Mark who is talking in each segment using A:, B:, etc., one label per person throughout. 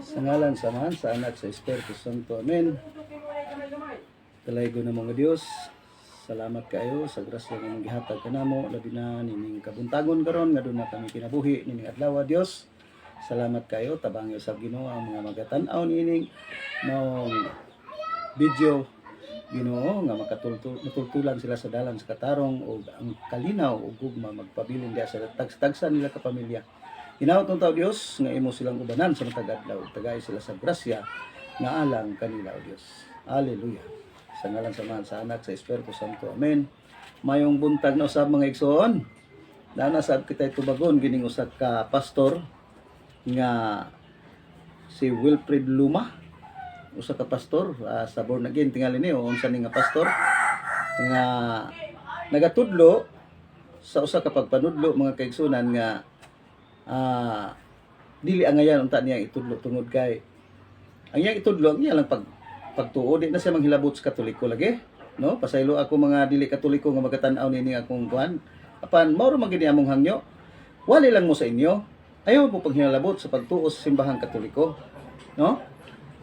A: Sa ngalan sa man, sa anak, sa Espiritu Santo. Amen. Kalaygo na mga Diyos. Salamat kayo sa grasya nga gihatag kanamo labi na nining kabuntagon karon nga na kami kinabuhi nining adlaw Dios. Salamat kayo tabang sa Ginoo ang mga magatan-aw nining mong video Ginoo nga makatultul matultulan sila sa dalan sa katarong o ang kalinaw o gugma magpabilin diya sa tags-tagsan nila ka pamilya. Hinaot ng tao Dios nga imo silang ubanan sa matag tagay sila sa grasya nga alang kanila o Dios. Hallelujah. Sa ngalan sa Mahal, sa Anak, sa Espiritu Santo. Amen. Mayong buntag na usab mga igsoon. Dana sad kita tubagon gining usa ka pastor nga si Wilfred Luma. Usa ka pastor ah, sa born again tingali ni unsa ni nga pastor nga nagatudlo sa usa ka pagpanudlo mga kaigsunan nga ah dili angayan unta niya itudlo tungod kay ang iyang itudlo ang iya lang pag pagtuo di na siya manghilabot sa katoliko lagi no? Pasaylo ako mga dili katoliko nga magatan-aw nini akong kuan. Apan mao man gid among hangyo wali lang mo sa inyo. Ayaw mo paghinalabot sa pagtuo sa simbahang katoliko no?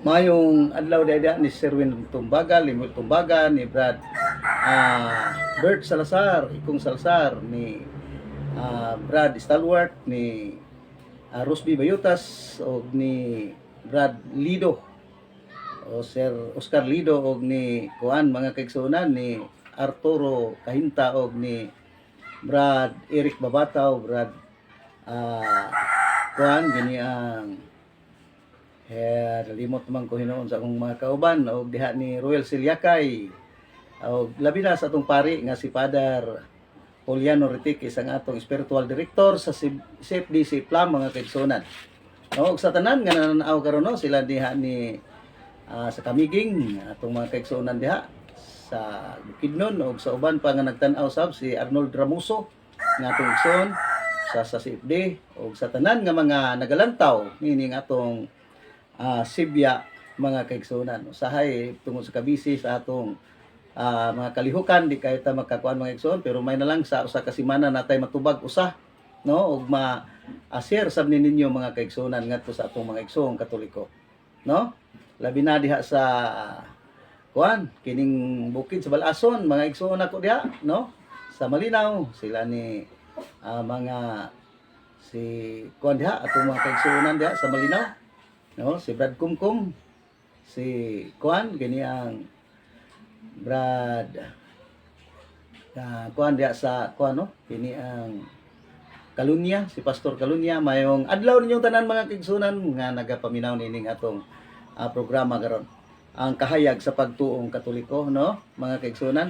A: Mayong adlaw dayda ni Sherwin Tumbaga, Limot Tumbaga, ni Brad ah Bert Salazar, Ikong Salazar, ni ah, Brad Stalwart, ni ah, Rosby Bayutas, o ni Brad Lido, o Sir Oscar Lido, o ni Kuan, mga kaigsunan, ni Arturo Kahinta, o ni Brad Eric Babataw, Brad ah Kuan, gini ang Eh, nalimot man ko hinoon sa akong mga kauban o diha ni Royal Silyakay. O labi na sa atong pari nga si Father Poliano Ritikis ang atong spiritual director sa CFDC Plam mga kaigsunan. O ug sa tanan nga nananaw karon no sila diha ni ah, sa Kamiging atong mga kaigsunan diha sa Bukidnon o sa uban pa nga nagtan-aw sab si Arnold Ramuso nga atong igsoon sa sa CFD o sa tanan nga mga nagalantaw nining atong ah Sibya mga kaigsunan. Usahay tungod sa kabisi sa atong ah, mga kalihukan di kayo ta makakuan mga igsoon pero may na lang sa usa ka semana natay matubag usa no? Ug ma share sab ni ninyo mga kaigsunan ngadto sa atong mga igsoong katoliko no? Labi na diha sa kuan kining bukid sa Balason mga igsoon ako diha no? Sa Malinaw sila ni ah, mga si kuan diha atong mga kaigsuonan diha sa Malinaw no? Si Brad Kumkum si Kuan gani ang Brad. Ah, Kuan diya sa Kuan no? Kini ang Kalunya si Pastor Kalunya. Mayong adlaw ninyong tanan mga kigsunan nga nagapaminaw nining atong ah, programa karon. Ang kahayag sa pagtuong katoliko no? Mga kigsunan.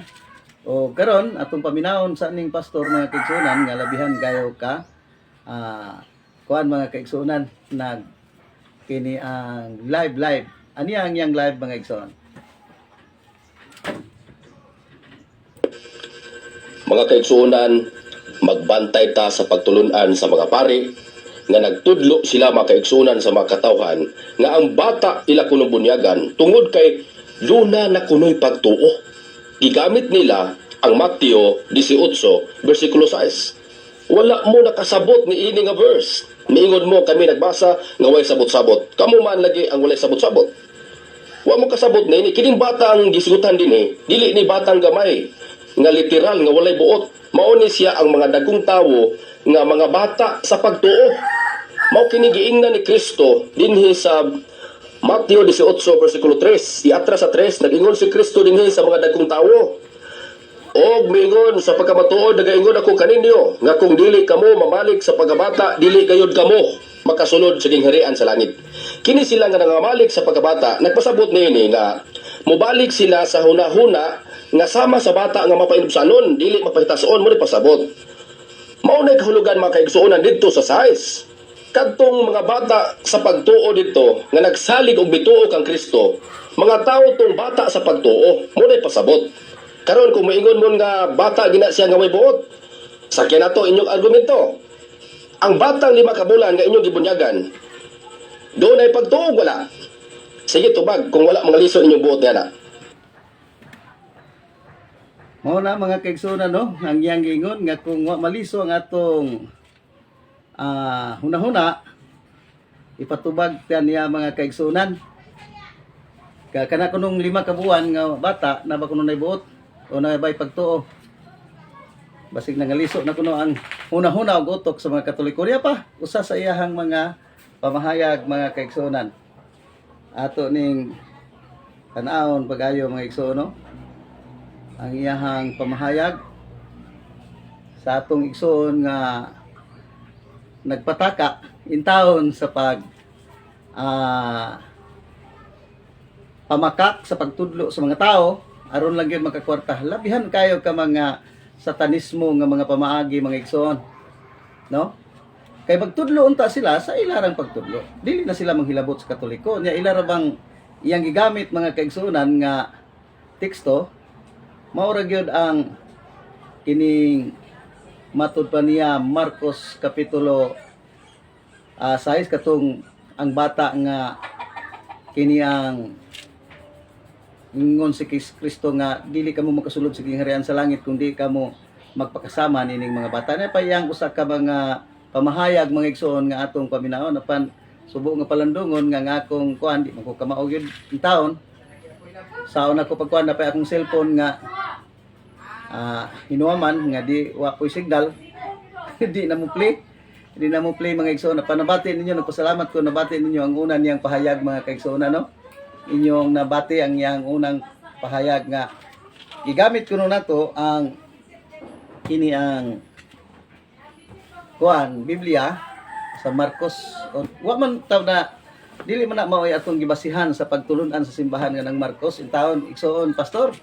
A: O karon atong paminawon sa ning pastor mga kigsunan nga labihan gayo ka ah, kuan mga kaigsunan nag kini ang live live. Ani ang yang live mga igsoon
B: Mga kaigsuonan, magbantay ta sa pagtulunan sa mga pari nga nagtudlo sila mga kaigsuonan sa mga katawhan nga ang bata ila kuno bunyagan tungod kay luna na kunoy pagtuo. Gigamit nila ang Mateo 18 versikulo 6. Wala mo nakasabot ni ini nga verse. Miingon mo kami nagbasa nga way sabot-sabot. Kamo man lagi ang walay sabot-sabot. Wa mo kasabot na ini kining bata ang gisigutan din eh. Dili ni batang gamay nga literal nga walay buot. Mao ni siya ang mga dagong tawo nga mga bata sa pagtuo. Mao kini giingnan ni Kristo dinhi sa Mateo 18 versikulo 3. Iatra sa 3 nagingon si Kristo dinhi sa mga dagong tawo. Og mingon sa pagkamatuod nagaingon ako kaninyo nga kung dili kamo mamalik sa pagkabata dili gayud kamo makasulod sa gingharian sa langit. Kini sila nga nangamalik sa pagkabata nagpasabot niini nga mubalik sila sa hunahuna nga sama sa bata nga mapainubsanon dili mapahitason mo ni pasabot. Mao na kahulugan mga kaigsuonan didto sa size. Kadtong mga bata sa pagtuo dito nga nagsalig og bituo kang Kristo, mga tao tong bata sa pagtuo, mo na pasabot. Karon kung moingon mo nga bata gina siya nga may buot, sakyan nato inyong argumento. Ang batang lima ka bulan nga inyong gibunyagan, doon ay pagtuog wala. Sige tubag kung wala mga liso inyong buot na.
A: Mao na mga kaigsunan no ang yang giingon nga kung maliso ang atong ah hunahuna ipatubag pa niya mga kaigsunan. Ka kana kunong lima ka buwan nga bata na ba kuno buot o na bay pagtuo. Basig nangaliso na kuno ang hunahuna og utok sa mga Katoliko niya pa usa sa iyahang mga pamahayag mga kaigsunan. Ato ning tanawon pagayo mga igsoon no. Ang iyahang pamahayag sa atong igsoon nga nagpataka in taon sa pag ah pamakak sa pagtudlo sa mga tao. Aron lang yun makakwarta labihan kayo ka mga satanismo nga mga pamaagi mga igsoon. No? Kay magtudlo unta sila sa ilarang pagtudlo. Dili na sila manghilabot sa katoliko. Nya ilara bang iyang gigamit mga kaigsunan nga teksto mao ra gyud ang kining matud pa niya Marcos kapitulo ah 6 katong ang bata nga kini ang ingon si Kris- Kristo nga dili kamo makasulod sa kingharian sa langit kung di kamo magpakasama nining mga bata. Na pa iyang usa ka mga pamahayag mga igsoon nga atong paminaon apan subo nga palandungon nga nga akong kuan di man ko kamao gyud in taon sa una ko pagkuan na pa akong cellphone nga ah hinuaman nga di wa po'y signal. Di na mo play. Di na mo play mga igsoon. Panabati ninyo nagpasalamat ko nabati ninyo ang una niyang pahayag mga kaigsoon no inyong nabati ang iyang unang pahayag nga gigamit ko na to ang kini ang kuan Biblia sa Marcos. Wa man taw na dili man na maoy atong gibasihan sa pagtulunan sa simbahan nga ng Marcos in taon igsoon pastor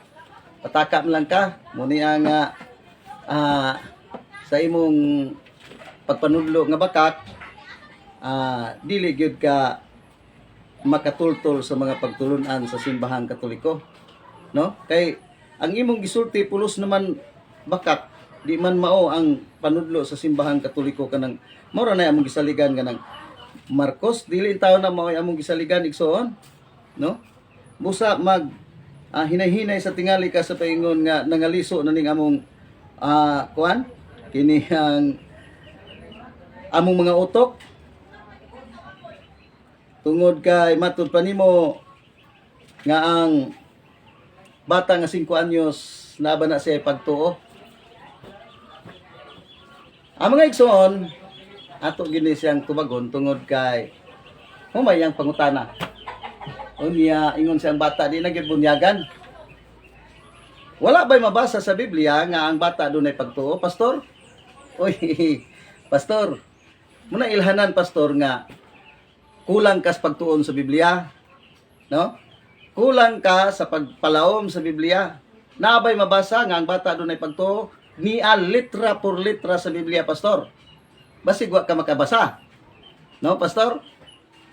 A: pataka man lang ka muni ang ah, sa imong pagpanudlo nga bakak ah, dili gyud ka makatultol sa mga pagtulunan sa simbahang katoliko no? Kay ang imong gisulti pulos naman bakak di man mao ang panudlo sa simbahang katoliko kanang mao ra na among gisaligan kanang Marcos dili taw na mao among gisaligan igsoon no? Busa mag ah, hinay-hinay sa tingali ka sa paingon nga nangaliso na ning among ah, kuan? Kini ang among mga utok. Tungod kay matud pa nimo nga ang bata nga 5 anyos laban na siya pagtuo. Ang mga igsoon ato gini siyang tubagon tungod kay humay ang pangutana unya ingon siyang bata di na gyud bunyagan wala ba'y mabasa sa Biblia nga ang bata dunay pagtuo pastor oy pastor muna ilhanan pastor nga kulang ka sa pagtuon sa Biblia. No? Kulang ka sa pagpalawom sa Biblia. Nabay mabasa nga ang bata doon ay pagtuo, niya litra por litra sa Biblia, pastor. Basig wa ka makabasa. No, pastor?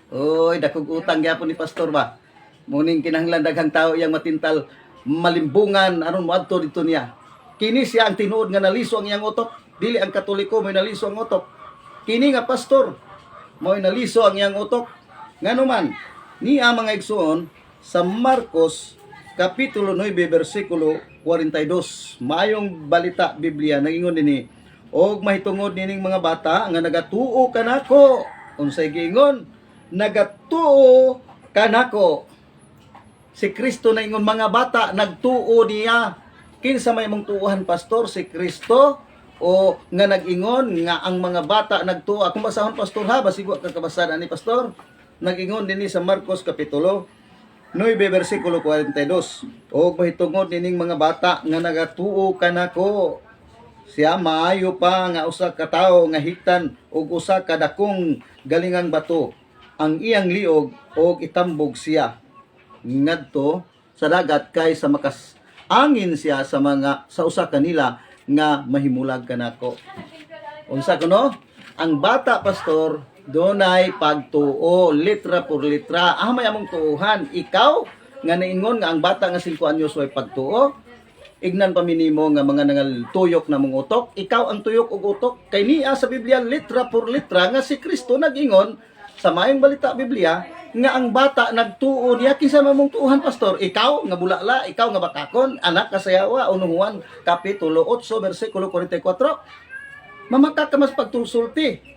A: Oy, dakog utang gyapon ni pastor ba? Muning kinahanglan daghang tao iyang matintal malimbungan aron moadto dito niya. Kini siya ang tinuod nga naliso ang iyang utok. Dili ang katoliko may naliso ang utok. Kini nga pastor mo'y naliso ang iyang utok. Nga naman, niya mga igsoon sa Marcos Kapitulo 9, versikulo 42. Mayong balita Biblia, nagingon din Og mahitungod nining mga bata nga nagatuo kanako. Unsay giingon? Nagatuo kanako. Si Kristo na ingon mga bata nagtuo niya. Kinsa may mong tuuhan pastor si Kristo o nga nag-ingon nga ang mga bata nagtuo akong basahon pastor ha basig wa ka kabasada ni pastor nag-ingon dinhi sa Marcos kapitulo 9 bersikulo 42 o mahitungod nining mga bata nga nagatuo kanako siya maayo pa nga usa ka tawo nga hiktan og usa ka dakong galingang bato ang iyang liog og itambog siya ngadto sa dagat kay sa makas angin siya sa mga sa usa kanila nga mahimulag kanako. Unsa kuno? Ang bata pastor donay pagtuo litra por litra. Ah may among tuuhan. Ikaw nga naingon nga ang bata nga 5 anyos way pagtuo. Ignan pa minimo nga mga nangal tuyok na mong utok. Ikaw ang tuyok ug utok. Kay niya sa Biblia litra por litra nga si Kristo nag-ingon sa mayong balita Biblia nga ang bata nagtuo niya kinsa man mong tuuhan pastor ikaw nga bulala ikaw nga bakakon anak ka sayawa unong Juan kapitulo 8 bersikulo 44 mamaka ka mas pagtusulti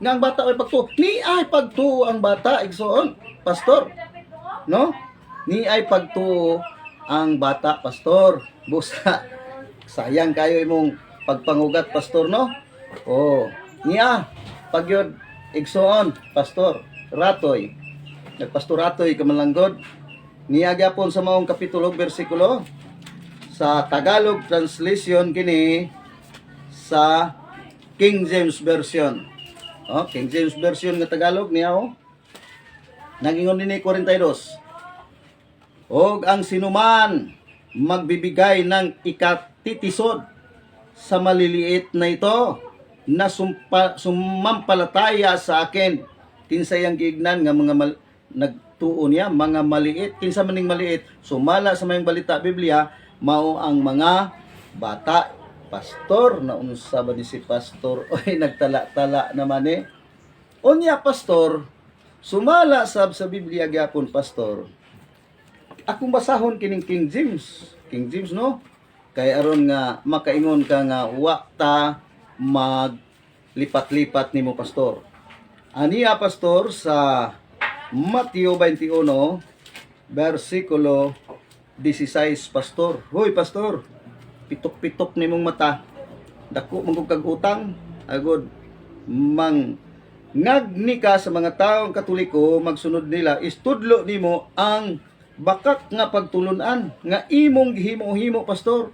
A: nga ang bata ay pagtuo. Ni ay pagtuo ang bata, igsoon, pastor. No? Ni ay pagtuo ang bata, pastor. Busa, sayang kayo imong pagpangugat, pastor, no? Oh, niya, pag yun, igsoon, pastor, ratoy. Nagpastor ratoy kamalanggod. Niya gyapon sa maong kapitulo, versikulo. Sa Tagalog translation kini sa King James Version. Oh, King James Version nga Tagalog niya oh. Nagingon ni 42. Og ang sinuman magbibigay ng ikatitisod sa maliliit na ito na sumpa, sumampalataya sa akin. Kinsay ang giignan nga mga mal, nagtuo niya mga maliit. Kinsa maning maliit sumala sa mayong balita Biblia mao ang mga bata. Pastor na unsa ba ni si pastor. Oy nagtala-tala naman eh. Unya pastor sumala sab sa Biblia gyapon pastor akong basahon kining King James. King James no? Kay aron nga makaingon ka nga wa ta mag lipat-lipat nimo pastor. Aniya pastor sa Mateo 21 versikulo 16 pastor hoy pastor pitok-pitok nimong mata. Dako man kag utang agod mang ngagni ka sa mga taong katoliko magsunod nila istudlo nimo ang bakak nga pagtulunan nga imong gihimo-himo pastor.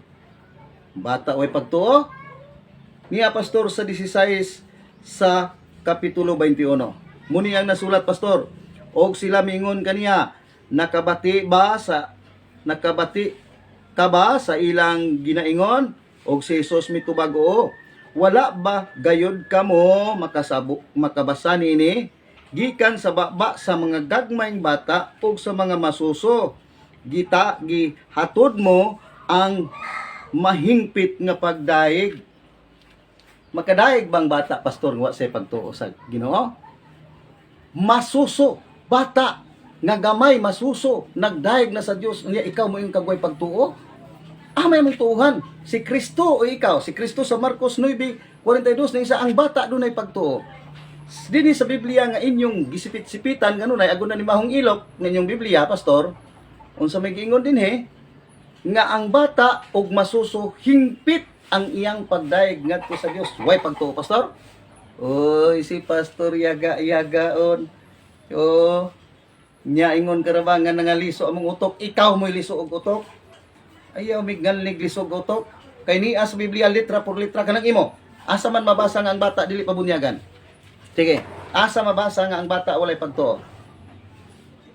A: Bata way pagtuo. Niya pastor sa 16 sa kapitulo 21 muni ang nasulat pastor. Og sila mingon kaniya nakabati ba sa nakabati ka ba sa ilang ginaingon? Og si Jesus mitubago wala ba gayod kamo makasabo makabasa nini gikan sa baba sa mga gagmayng bata ug sa mga masuso. Gita gihatod mo ang mahingpit nga pagdaig. Makadaig bang bata pastor? Nga wa say pagtuo sa Ginoo? Masuso bata nga gamay masuso nagdaig na sa Dios unya ikaw mo yung kagway pagtuo? Ah may mong tuuhan. Si Kristo o ikaw? Si Kristo sa Marcos 9:42 na isa ang bata dunay pagtuo Dini sa Biblia nga inyong gisipit-sipitan ngano nay agon na ni mahong ilok ng inyong Biblia pastor unsa may giingon din he nga ang bata og masuso hingpit ang iyang pagdaig ngadto sa Dios way pagtuo pastor Oy si pastor yaga yagaon Oh, nya ingon karabangan nga liso among utok, ikaw mo'y liso og utok. Ayaw mig ganlig liso og utok. Kay ni as Biblia litra por litra kanang imo. Asa man mabasa nga ang bata dili pa bunyagan. Sige, asa mabasa nga ang bata walay pagtuo.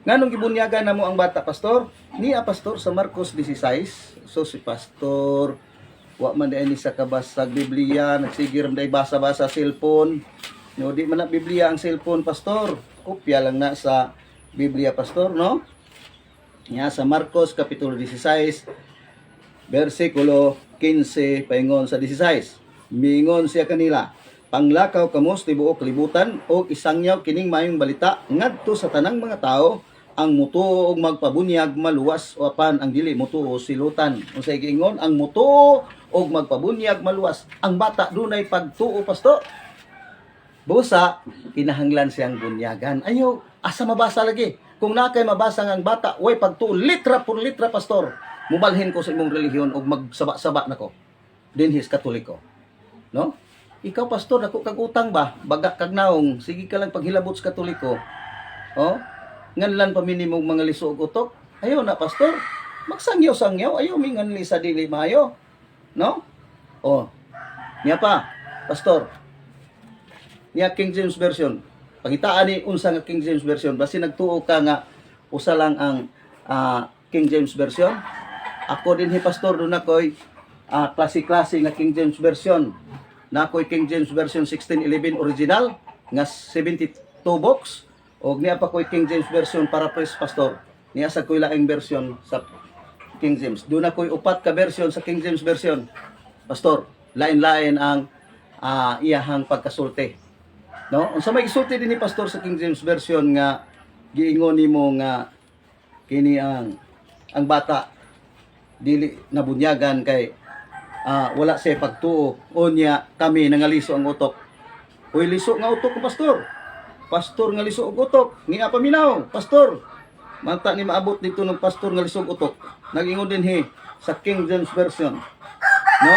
A: Nganong gibunyagan namo ang bata pastor? Ni a pastor sa Marcos 16. So si pastor wa man ni sa kabasag Biblia, nagsigir man basa-basa cellphone. No, di man na Biblia ang cellphone pastor. Kopya lang na sa Biblia pastor, no? Nya sa Marcos kapitulo 16 versikulo 15 paingon sa 16. Mingon siya kanila, panglakaw kamos tibuok libutan o isangyaw kining mayong balita ngadto sa tanang mga tao ang mutuo og magpabunyag maluwas o apan ang dili mutuo silutan. Unsay giingon ang mutuo og magpabunyag maluwas. Ang bata dunay pagtuo pasto. Busa, kinahanglan siyang bunyagan. Ayaw, asa mabasa lagi. Kung na kay mabasa ang bata, way pagtuo, litra por litra, pastor. Mubalhin ko sa imong relihiyon og magsaba-saba nako. Dinhis katoliko. No? Ikaw, pastor, ako kag utang ba? Baga kag naong, sige ka lang paghilabot sa katoliko. Oh? Nganlan pa minimong mga liso og utok. Ayaw na, pastor. Magsangyaw-sangyaw. Ayaw mi nganli sa dili maayo. No? Oh. Niya pa, pastor, niya King James Version. Pangitaan ni unsa nga King James Version basi nagtuo ka nga usa lang ang ah, King James Version. Ako din hi pastor do na koy ah, klase-klase nga King James Version. Na koy King James Version 1611 original nga 72 books og niya pa koy King James Version para pres pastor. Niya sa koy laing version sa King James. Do na koy upat ka version sa King James Version. Pastor, lain-lain ang ah, iyahang pagkasulti. No? Unsa may gisulti din ni pastor sa King James version nga giingon nimo nga kini ang ang bata dili nabunyagan kay ah, wala siya pagtuo unya kami nangaliso ang utok Uy, liso nga utok ko, pastor. Pastor nga liso og utok. Nga paminaw, pastor. Manta ni maabot dito ng pastor nga lisog utok. Nagingon din he sa King James Version. No?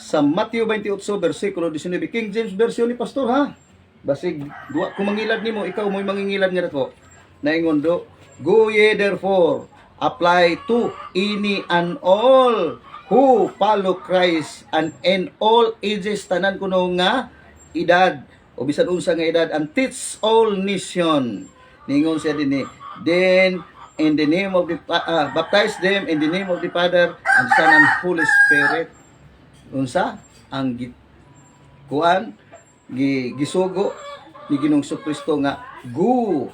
A: Sa Matthew 28 versikulo 19 King James Version ni pastor ha. Basig duwa ko mangilad nimo ikaw mo'y mangingilad nga nako. Naingon do, go ye therefore apply to any and all who follow Christ and in all ages tanan kuno nga edad. O bisan unsa nga edad and teach all nation. Ningon siya din ni then in the name of the ah, baptize them in the name of the Father and Son and Holy Spirit. Unsa? Ang gi, kuan gi, gisugo ni Ginoong Kristo nga go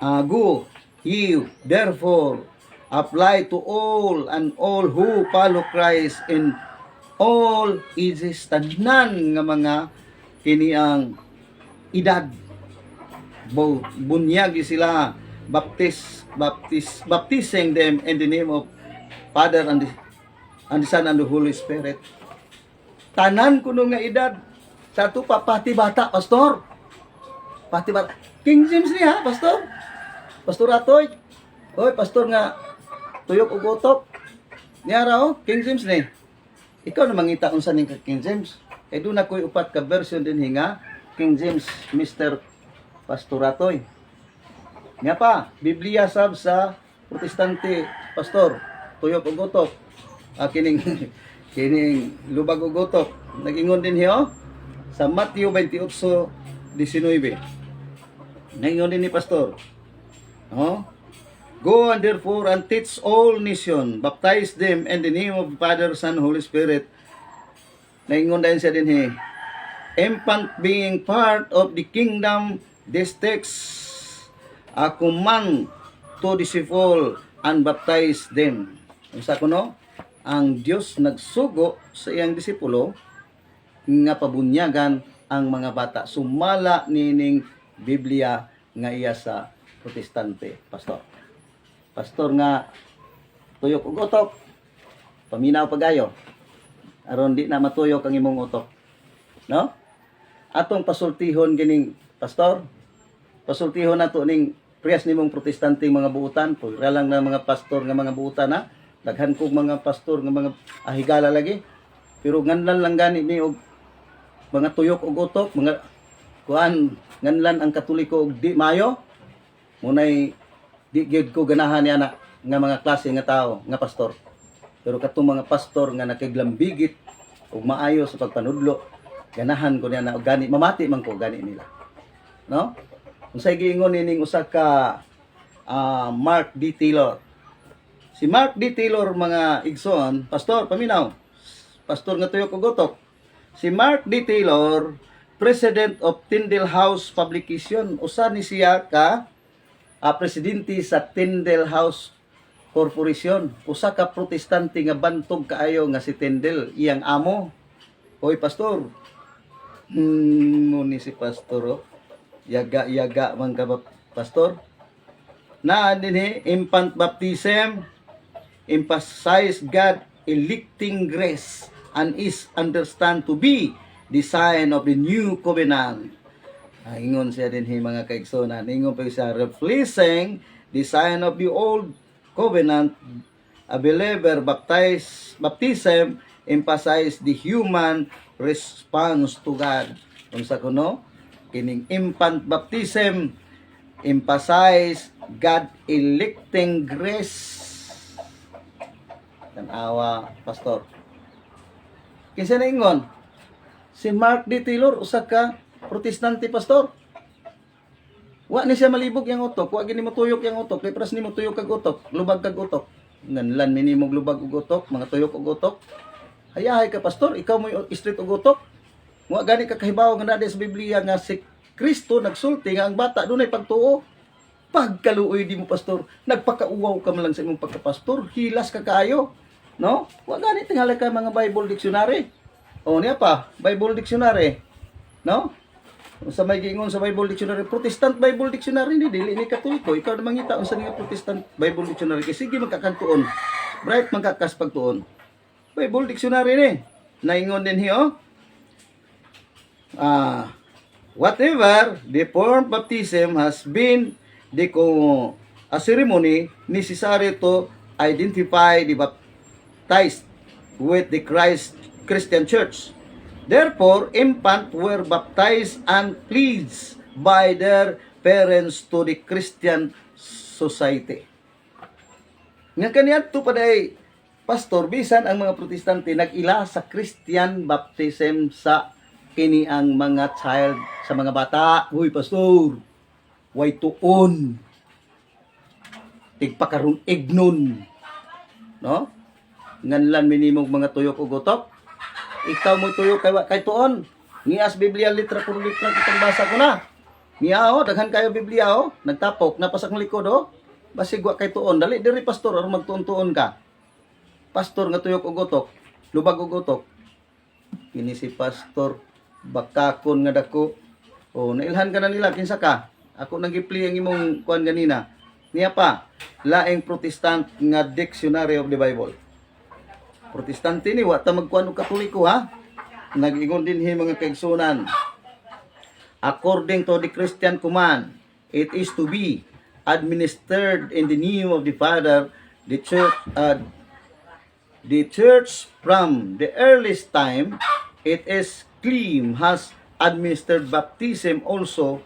A: uh, go ye therefore apply to all and all who follow Christ in all ages tanan nga mga kini ang edad. Bo, bunyagi sila baptis baptis baptizing them in the name of Father and the, and the Son and the Holy Spirit. Tanan kuno nga edad sa to pa pati bata pastor. Pati bata. King James niya pastor? Pastor Atoy? Oy pastor nga tuyok ug utok niya raw King James ni ikaw na mangita unsa ning King James kay doon ako'y upat ka version din hinga King James Mr. Pastor Atoy Nga pa, Biblia sab sa protestante pastor, tuyok ug utok. Ah, kining kining lubag ug utok. Nagingon din hiyo sa Matthew 28:19. Nagingon din ni pastor. No? Go and therefore and teach all nation, baptize them in the name of the Father, Son, Holy Spirit. Nagingon din siya din hi. Infant being part of the kingdom, this text ako man to disciple and baptize them. Unsa kuno? Ang Dios nagsugo sa iyang disipulo nga pabunyagan ang mga bata. Sumala nining Biblia nga iya sa protestante, pastor. Pastor nga tuyok ug utok. Paminaw pagayo. Aron di na matuyok ang imong utok. No? Atong pasultihon gining pastor. Pasultihon nato ning priyas nimong protestante mga buutan, pura lang na mga pastor nga mga buutan na. Daghan kog mga pastor nga mga ahigala lagi. Pero nganlan lang gani mi og mga tuyok og utok, mga kuan nganlan ang katoliko og di mayo. Munay di gyud ko ganahan niya na nga mga klase nga tao, nga pastor. Pero katong mga pastor nga nakiglambigit ug maayo sa pagpanudlo, ganahan ko niya na gani mamati man ko gani nila. No? Unsay giingon nining usa ka ah, Mark D. Taylor. Si Mark D. Taylor mga igsoon, pastor paminaw. Pastor nga tuyok og utok. Si Mark D. Taylor, President of Tyndale House Publication, usa ni siya ka ah, presidente sa Tyndale House Corporation. Usa ka protestante nga bantog kaayo nga si Tyndale, iyang amo. Hoy pastor. Hmm, ni si pastor oh yaga-yaga man ka pastor? Na din eh, infant baptism, emphasize God electing grace and is understand to be the sign of the new covenant. Ingon siya din eh, mga kaiksonan. Ingon pa siya, replacing the sign of the old covenant, a believer baptize, baptism emphasize the human response to God. Kung sa kuno, kining infant baptism emphasize God electing grace. Tanawa, pastor. Kinsa na ingon? Si Mark D. Taylor, usa ka protestante pastor. Wa ni siya malibog yang utok, wa gini mo tuyok yang utok, kay pras ni mo tuyok kag utok, lubag kag utok. Nganlan mi nimo lubag ug utok, mga tuyok ug utok. Hayahay ka pastor, ikaw mo street ug utok. Wa gani ka kahibaw nga sa Biblia nga si Kristo nagsulti nga ang bata dunay pagtuo. Pagkaluoy di mo pastor, nagpakauwaw ka man lang sa imong pagkapastor, hilas ka kaayo. No? Wa gani tingali ka mga Bible dictionary. O niya pa, Bible dictionary. No? Sa may giingon sa Bible dictionary, Protestant Bible dictionary ni dili ni katoliko. Ikaw na mangita unsa nga Protestant Bible dictionary kay sige magkakantuon. Bright magkakas pagtuon. Bible dictionary ni. Naingon din hiyo. ah whatever the form baptism has been the a ceremony necessary to identify the baptized with the Christ Christian Church. Therefore, infants were baptized and pledged by their parents to the Christian society. Nga kaniya to paday pastor bisan ang mga protestante nag-ila sa Christian baptism sa kini ang mga child sa mga bata. Huy pastor, way tuon. Tigpakaroon ignon. No? Nganlan minimong mga tuyok ug utok. Ikaw mo tuyok kay kay tuon. Ngias Biblia litra por litra kitang basa ko na. Niya oh, daghan kayo Biblia oh, nagtapok napasak ng likod oh. Basig wa kay tuon, dali diri pastor aron magtuon-tuon ka. Pastor nga tuyok ug utok, lubag ug utok. Kini si pastor bakakon nga dako. Oh, nailhan ka na nila kinsa ka? Ako nagipli ang imong kuan ganina. Niya pa, laing protestant nga dictionary of the Bible. Protestante ni wa ta magkuan og katoliko ha. Nag-ingon din hi mga kaigsunan. According to the Christian command, it is to be administered in the name of the Father, the church, uh, the church from the earliest time, it is claim has administered baptism also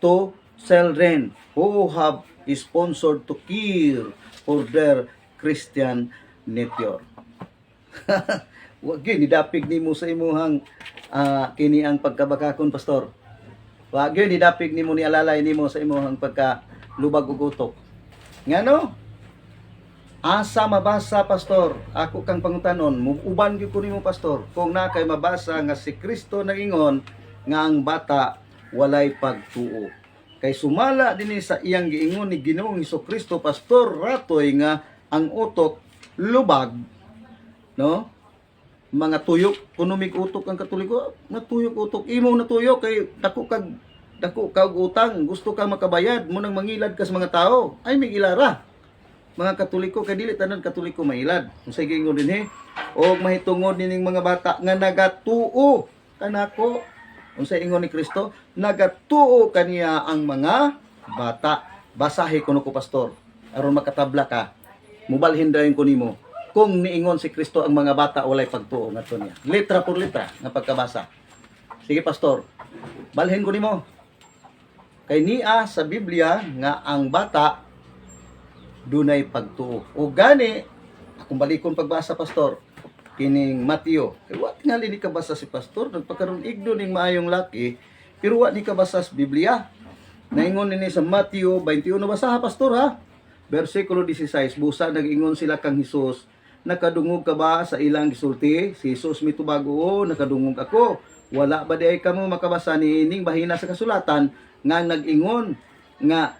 A: to children who have sponsored to care for their Christian nature. Wag gyud nidapig nimo sa imuhang ah, kini ang pagkabakakon pastor. Wag gyud nidapig nimo ni alalay nimo sa imuhang pagka lubag ug utok. Ngano? Asa mabasa pastor? Ako kang pangutanon, uban gyud ko nimo pastor. Kung na kay mabasa nga si Kristo nangingon nga ang bata walay pagtuo. Kay sumala dinhi sa iyang giingon ni Ginoong Kristo pastor ratoy nga ang utok lubag no? Mga tuyok, kuno mig utok ang katoliko, natuyok utok, imo natuyok kay dako kag dako kag utang, gusto ka makabayad mo nang mangilad ka sa mga tao. Ay mig ilara. Mga katoliko kay dili tanan katoliko mailad. Unsay giingon din he? Og mahitungod nining mga bata nga nagatuo kanako. Unsay ingon ni Kristo? Nagatuo kaniya ang mga bata. Basahi kuno ko pastor aron makatabla ka. Mubalhin dayon ko nimo kung niingon si Kristo ang mga bata walay pagtuo ngadto niya. Litra por litra nga pagkabasa. Sige pastor, balhin ko nimo. Kay niya sa Biblia nga ang bata dunay pagtuo. O gani akong balikon pagbasa pastor kining Mateo. Kay wa tingali ni kabasa si pastor nagpakaron igdo ning maayong laki pero wa ni kabasa sa Biblia. Naingon nini sa Mateo 21 basaha pastor ha. Versikulo 16 busa nag-ingon sila kang Hesus nakadungog ka ba sa ilang gisulti? Si Jesus mitubago, "Oo, nakadungog ako. Wala ba di ay kamo makabasa ni ining bahina sa kasulatan nga nag-ingon nga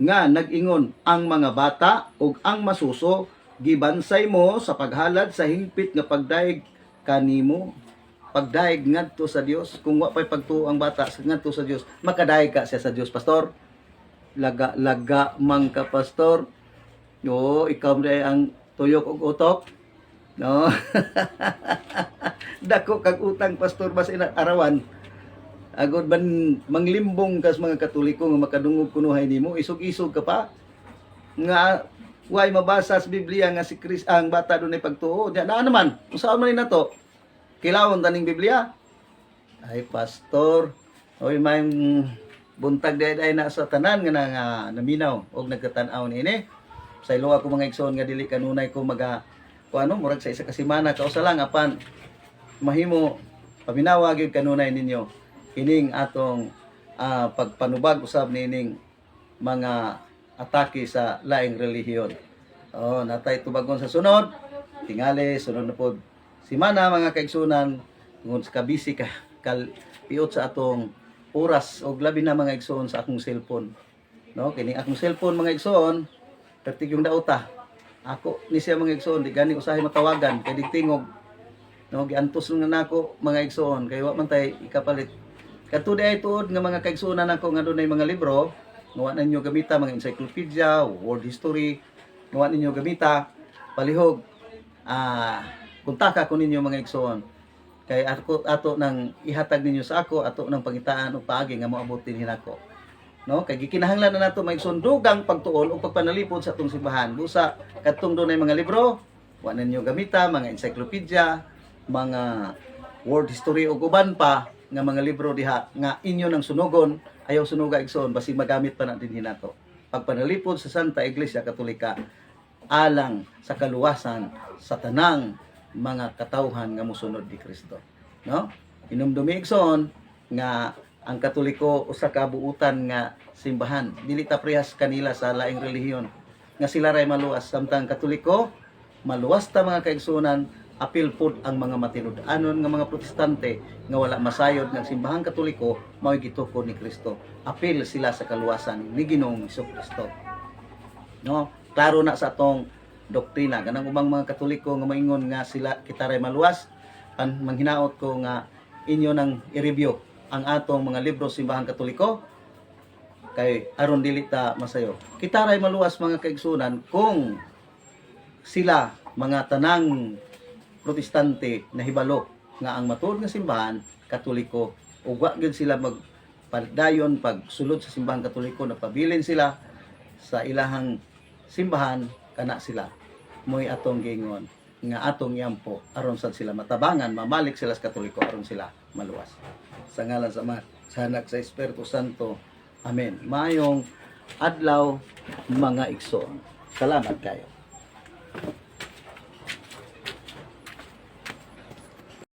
A: nga nag-ingon ang mga bata ug ang masuso gibansay mo sa paghalad sa hingpit nga pagdaig kanimo pagdaig ngadto sa Dios kung wa pay pagtuo ang bata ngadto sa Dios makadaig ka siya sa Dios pastor. Laga laga mang ka pastor. No ikaw rin ang tuyok ug utok. No? Dako kag utang pastor bas ina arawan. Agod ban manglimbong kas mga katoliko nga makadungog kunuhay nimo. Isog-isog ka pa. Nga way mabasa sa Biblia nga si Chris ang bata dunay pagtuo. Diya na naman. Unsa man ni nato kilawon taning Biblia. Ay pastor oy may buntag day day na sa tanan nga na, nga naminaw og nagkatan-aw niini sa ilo ako mga igsoon nga dili kanunay ko maga o ano murag sa isa ka semana kausa lang apan mahimo paminawa gyud kanunay ninyo ining atong ah, pagpanubag usab nining mga atake sa laing relihiyon. Oh, natay tubagon sa sunod. Tingali sunod na pod semana mga kaigsunan tungod sa kabisi ka kal piot sa atong oras og labi na mga igsoon sa akong cellphone. No, kini akong cellphone mga igsoon pertig yung dauta. Ako ni siya mga igsoon di gani usahay matawagan. Kay digtingog no giantos nga nako mga igsoon. Kay wa man tay ikapalit. Kato di ay tuod nga mga kaigsunan nako nga dunay mga libro, ngawa ninyo gamita mga encyclopedia, world history, ngawa ninyo gamita. Palihog ah kuntaka ko ninyo mga igsoon. kay ako ato nang ihatag ninyo sa ako ato nang pangitaan og paagi nga moabutin hinako no? Kay gikinahanglan na nato may sundugang pagtuol ug pagpanalipod sa atong simbahan. Busa kadtong dunay mga libro wa ninyo gamita mga encyclopedia mga world history ug uban pa nga mga libro diha nga inyo nang sunugon ayaw sunuga igsoon basig magamit pa natin hinato pagpanalipod sa Santa Iglesia Katolika alang sa kaluwasan sa tanang mga katawhan nga mosunod ni Kristo. No? Inumdumi igsoon nga ang katoliko usa ka buutan nga simbahan dili ta prehas kanila sa laing relihiyon. Nga sila ray maluwas. Samtang katoliko maluwas ta mga kaigsunan apil pod ang mga matinud-anon nga mga protestante nga wala masayod ng simbahang katoliko mao gitukod ni Kristo. Apil sila sa kaluwasan ni Ginoong Kristo. No? Klaro na sa atong doktrina. Ganang ubang mga katoliko nga maingon nga sila kita ray maluwas. An manghinaot ko nga inyo nang i-review ang atong mga libro simbahang katoliko kay aron dili ta masayo. Kita ray maluwas mga kaigsunan kung sila mga tanang protestante na hibalo nga ang matuod nga simbahan katoliko ug wa gyud sila mag pagdayon pag sulod sa simbahan katoliko napabilin sila sa ilahang simbahan kana sila. Moy atong gingon nga atong yampo aron sad sila matabangan mamalik sila sa katoliko aron sila maluwas. Sa ngalan sa Ama sa anak sa Espiritu Santo. Amen. Mayong adlaw mga igsoon salamat kayo